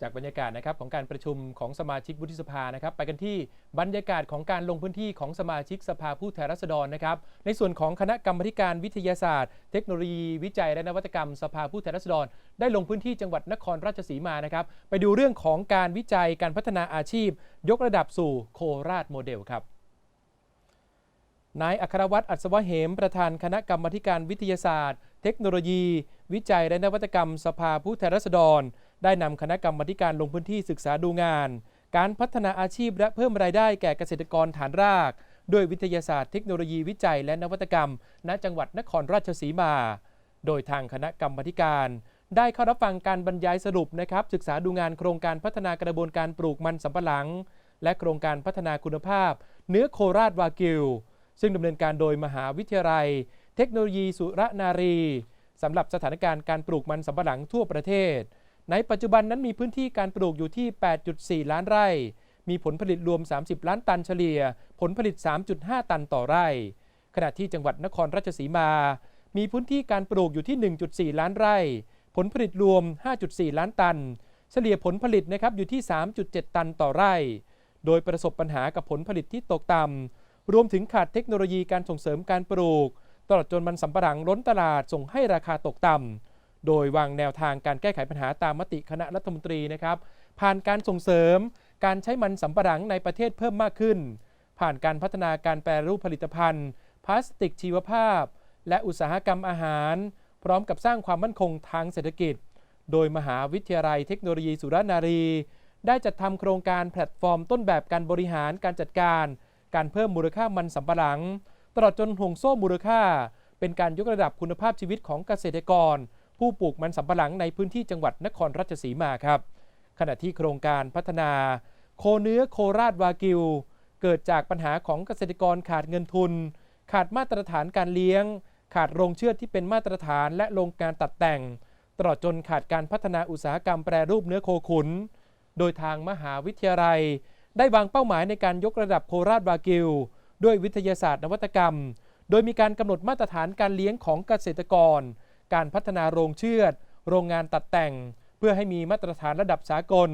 จากบรรยากาศนะครับของการประชุมของสมาชิกวุฒิสภานะครับ ไปกันที่บรรยากาศของการลงพื้นที่ของสมาชิกสภาผู้แทนราษฎรนะครับ ในส่วนของคณะกรรมการวิทยาศาสตร์ เทคโนโลยีวิจัยและนวัตกรรมสภาผู้แทนราษฎร ได้ลงพื้นที่จังหวัดนครราชสีมานะครับ ไปดูเรื่องของการวิจัยการพัฒนาอาชีพ ยกระดับสู่โคราชโมเดลครับนายอัครวัตรอัศวะเหม ประธานคณะกรรมการวิทยาศาสตร์ เทคโนโลยี วิจัยและนวัตกรรมสภาผู้แทนราษฎร ได้นำคณะกรรมาธิการลงพื้นที่ศึกษาดูงาน การพัฒนาอาชีพและเพิ่มรายได้แก่เกษตรกรฐานราก ด้วยวิทยาศาสตร์เทคโนโลยีวิจัยและนวัตกรรม ณจังหวัดนครราชสีมา โดยทางคณะกรรมการได้เข้ารับฟังการบรรยายสรุปนะครับ ศึกษาดูงานโครงการพัฒนากระบวนการปลูกมันสำปะหลัง และโครงการพัฒนาคุณภาพ เนื้อโคราชวากิว ซึ่งดำเนินการโดยมหาวิทยาลัย เทคโนโลยีสุรนารีสำหรับสถานการณ์การปลูกมันสำปะหลังทั่วประเทศ ในปัจจุบันนั้นมีพื้นที่การปลูกอยู่ที่ 8.4 ล้านไร่ มีผลผลิตรวม 30 ล้านตันเฉลี่ย ผลผลิต 3.5 ตันต่อไร่ ขณะที่จังหวัดนครราชสีมา มีพื้นที่การปลูกอยู่ที่ 1.4 ล้านไร่ ผลผลิตรวม 5.4 ล้านตัน เฉลี่ยผลผลิตนะครับอยู่ที่ 3.7 ตันต่อไร่ โดยประสบปัญหากับผลผลิตที่ตกต่ำรวมถึงขาดเทคโนโลยีการส่งเสริมการปลูก ตลอดจนมันสำปะหลังล้นตลาดส่งให้ราคาตกต่ำ โดยวางแนวทางการแก้ไขปัญหาตามมติคณะรัฐมนตรีนะครับ ผ่านการส่งเสริมการใช้มันสำปะหลังในประเทศเพิ่มมากขึ้น ผ่านการพัฒนาการแปรรูปผลิตภัณฑ์ พลาสติกชีวภาพ และอุตสาหกรรมอาหาร พร้อมกับสร้างความมั่นคงทางเศรษฐกิจ โดยมหาวิทยาลัยเทคโนโลยีสุรนารี ได้จัดทำโครงการแพลตฟอร์มต้นแบบการบริหารการจัดการ การเพิ่มมูลค่ามันสำปะหลัง ตลอดจนห่วงโซ่มูลค่า เป็นการยกระดับคุณภาพชีวิตของเกษตรกร ผู้ปลูกมันสำปะหลังในพื้นที่จังหวัดนครราชสีมาครับ ขณะที่โครงการพัฒนา โคเนื้อโคราชวากิว เกิดจากปัญหาของเกษตรกรขาดเงินทุน ขาดมาตรฐานการเลี้ยง ขาดโรงเชือดที่เป็นมาตรฐานและโรงการตัดแต่ง ตลอดจนขาดการพัฒนาอุตสาหกรรมแปรรูปเนื้อโคขุน โดยทางมหาวิทยาลัย ได้วางเป้าหมายในการยกระดับโคราชวากิว ด้วยวิทยาศาสตร์นวัตกรรม โดยมีการกำหนดมาตรฐานการเลี้ยงของเกษตรกร การพัฒนาโรงเชือด โรงงานตัดแต่ง เพื่อให้มีมาตรฐานระดับสากล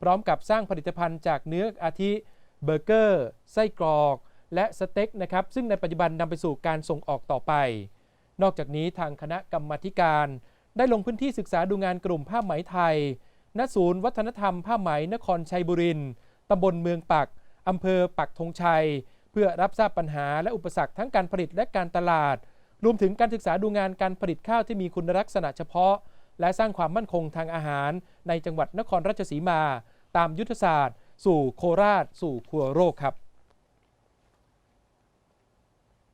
พร้อมกับสร้างผลิตภัณฑ์จากเนื้ออาทิเบอร์เกอร์ ไส้กรอก และสเต็กนะครับ ซึ่งในปัจจุบันนำไปสู่การส่งออกต่อไป นอกจากนี้ทางคณะกรรมธิการ ได้ลงพื้นที่ศึกษาดูงานกลุ่มผ้าไหมไทย ณ ศูนย์วัฒนธรรมผ้าไหมนครชัยบุรีตำบลเมืองปักอำเภอปักธงชัย เพื่อรับทราบปัญหาและอุปสรรคทั้งการผลิตและการตลาด รวมถึงการศึกษาดูงานการผลิตข้าวที่มีคุณลักษณะเฉพาะ และสร้างความมั่นคงทางอาหาร ในจังหวัดนครราชสีมา ตามยุทธศาสตร์ สู่โคราช สู่ครัวโรคครับ